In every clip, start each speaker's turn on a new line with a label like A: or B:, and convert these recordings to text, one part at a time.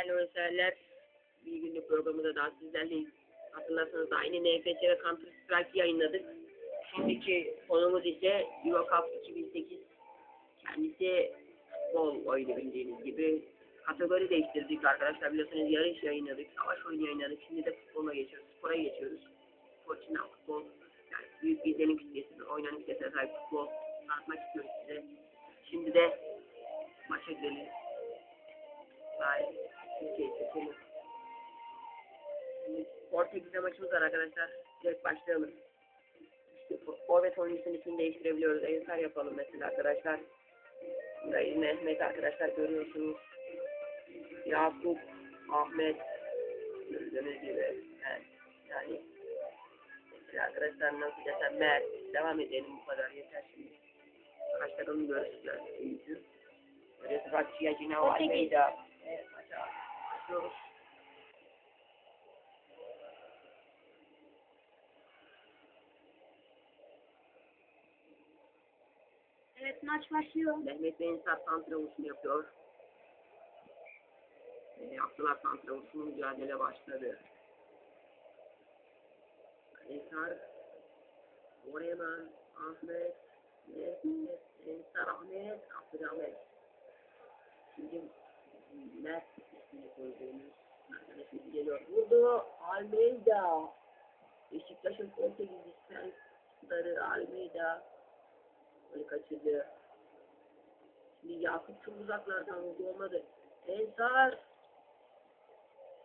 A: değerli oyunseverler. Bir günlük programında daha sizlerleyiz. Hatırlarsanız aynı NFC ve Counter Strike yayınladık. Şimdiki konumuz ise Euro Cup 2008. Kendisi futbol oyunu bildiğiniz gibi. Kategori değiştirdik arkadaşlar. Biliyorsunuz yarış yayınladık, savaş oyunu yayınladık. Şimdi de futbola geçiyoruz, spora geçiyoruz. Spor içinden futbol. Yani büyük bir izlenim kitlesi, oynanan kitlesine sahip futbol tanıtmak istiyoruz size. Şimdi de maça gidelim. Hayır. Türkiye seçelim. Şimdi Portekiz'de maçımız var arkadaşlar. Direkt başlayalım. İşte for- forvet oyuncusunun ismini değiştirebiliyoruz. Ensar yapalım mesela arkadaşlar. Burayı Mehmet arkadaşlar görüyorsunuz. Yakup, Ahmet, gördüğünüz gibi. Yani, yani mesela arkadaşlar nasıl desem Mert. Devam edelim bu kadar yeter şimdi. Kaç takımı görüşeceğiz. İyisin. Böyle Rakçıya Cina başlıyoruz.
B: Evet maç başlıyor.
A: Mehmet Bey'in sert santravursunu yapıyor. E, yaptılar santravursunu mücadele başladı. Ensar, Oreman, Ahmet, Ensar Ahmet, Abdülhamit. Şimdi Mert geliyor. Vurdu Almeida. Beşiktaş'ın Portekizli starı Almeida. Böyle kaçırdı. Şimdi Yakup çok uzaklardan vurdu olmadı. Ensar.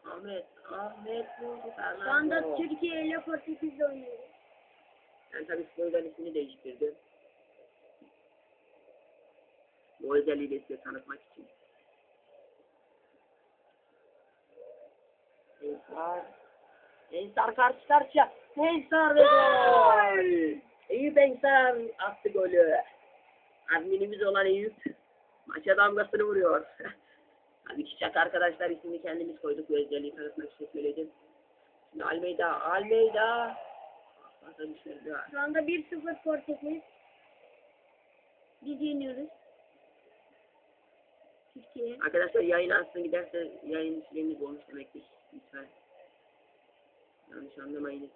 A: Ahmet. Ahmet vurdu. Fernando.
B: Şu anda Türkiye ile Portekiz'de oynuyor.
A: Ben tabii sporcuların ismini değiştirdim. Bu özelliği de size tanıtmak için. Ensar. Ensar karşı karşıya. Ensar ve gol. Eyüp Ensar attı golü. Adminimiz olan Eyüp maça damgasını vuruyor. Tabii ki Çak arkadaşlar ismini kendimiz koyduk. Bu özelliği tanıtmak için söyledim. Şimdi. Fazla düşürdü.
B: Şu anda 1-0 Portekiz. Biz yeniyoruz. Türkiye.
A: Arkadaşlar yayın aslında giderse yayın süremiz olmuş demektir. Lütfen. Yanlış anlamayınız.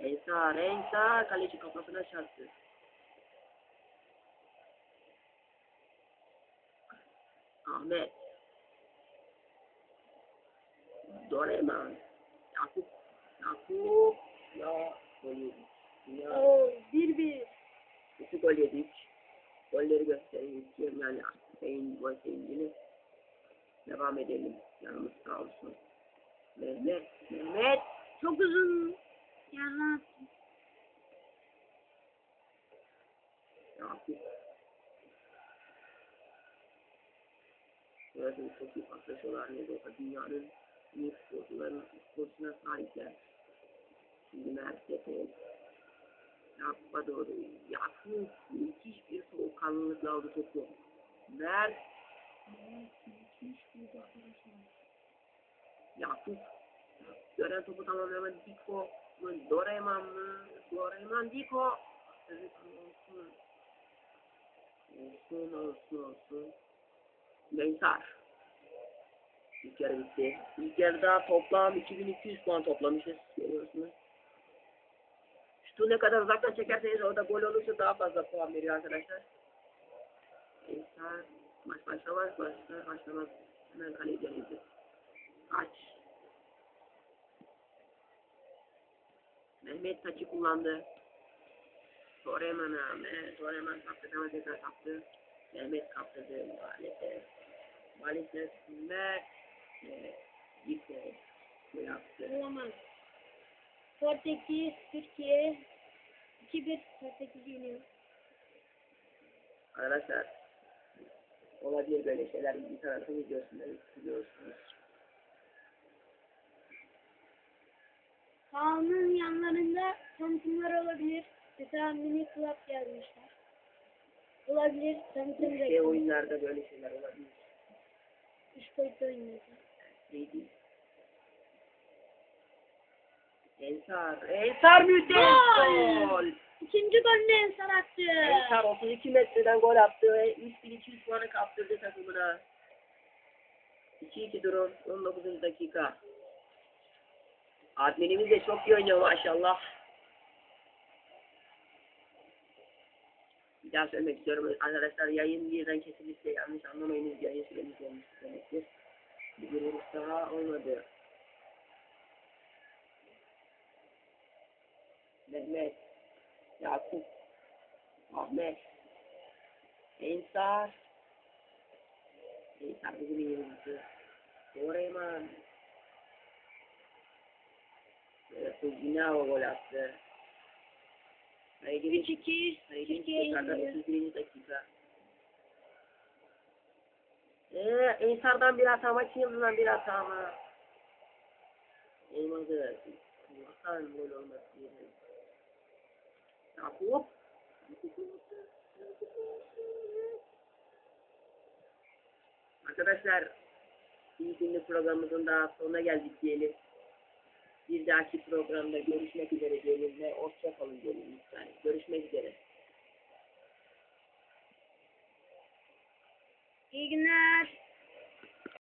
A: Ensar, Ensar kaleci kafasına çarptı. Ahmet. Doreman. Yakup. Yakup. Ya gol yedik. Ya.
B: Oo 1-1.
A: İki gol yedik. Golleri göstereyim istiyorum yani Hüseyin gol sevincini. Devam edelim. Yanımız sağ olsun. Mehmet. Mehmet.
B: Çok uzun. Yerden
A: Yakup. Burası çok iyi paslaşıyorlar. Ne de dünyanın iyi futbolcuların futbolcusuna sahipler. Şimdi Mert Tepe. Yakup'a doğru. Yakup müthiş bir soğukkanlılıkla aldı topu. Mert. Yakup. Gören topu tamamlayamadı. Diko. mu? Doraemon mı? Doraemon Diko. Evet olsun. Olsun olsun olsun. Meysar. İlk yarı bitti. İlk yarıda toplam 2200 puan toplamışız. Görüyorsunuz. Şutu ne kadar uzaktan çekerseniz orada gol olursa daha fazla puan veriyor arkadaşlar. Meysar. Maç başlamaz başlar başlamaz. Hemen kaleye dönüldü. Aç. Mehmet taçı kullandı. Soreman'a, Soreman kaptı ama tekrar kaptı. Mehmet kaptırdı maalesef. Maalesef Mert ve Diko bu yaptı.
B: olamaz. Portekiz, Türkiye 2-1 Portekiz yeniyor.
A: Arkadaşlar olabilir böyle şeyler. Bir tarafı videosunda biliyorsunuz.
B: Sahanın yanlarında tanıtımlar olabilir. Mesela mini club yazmışlar. Olabilir. Tanıtım
A: Şey
B: reklamı.
A: oyunlarda böyle şeyler olabilir.
B: Üç boyutlu oynuyorlar.
A: Neydi? Ensar. Ensar müthiş
B: gol. İkinci golünü Ensar attı.
A: Ensar 32 metreden gol attı ve 3200 puanı kaptırdı takımına. 2-2 durum. 19. dakika. Adminimiz de çok iyi oynuyor maşallah. Bir daha söylemek istiyorum arkadaşlar yayın birden kesilirse yanlış anlamayınız yayın süremiz olmuş demektir. Bir vuruş daha olmadı. Mehmet, Yakup, Ahmet, Ensar, Ensar bugün iyi oyuncu. Doreman, Yine hava gol attı. Haydi
B: 3-2
A: Haydi
B: Türkiye yeniliyor.
A: 31. dakika. Ee, Ensar'dan bir hata, maçın yıldızından bir hata ama. Olmadı. Allah'tan gol olması diyelim. Yakup. Arkadaşlar, bir günlük programımızın daha sonuna geldik diyelim. Dahaki programda görüşmek üzere diyelim ve hoşça kalın diyelim lütfen. Görüşmek üzere.
B: İyi günler.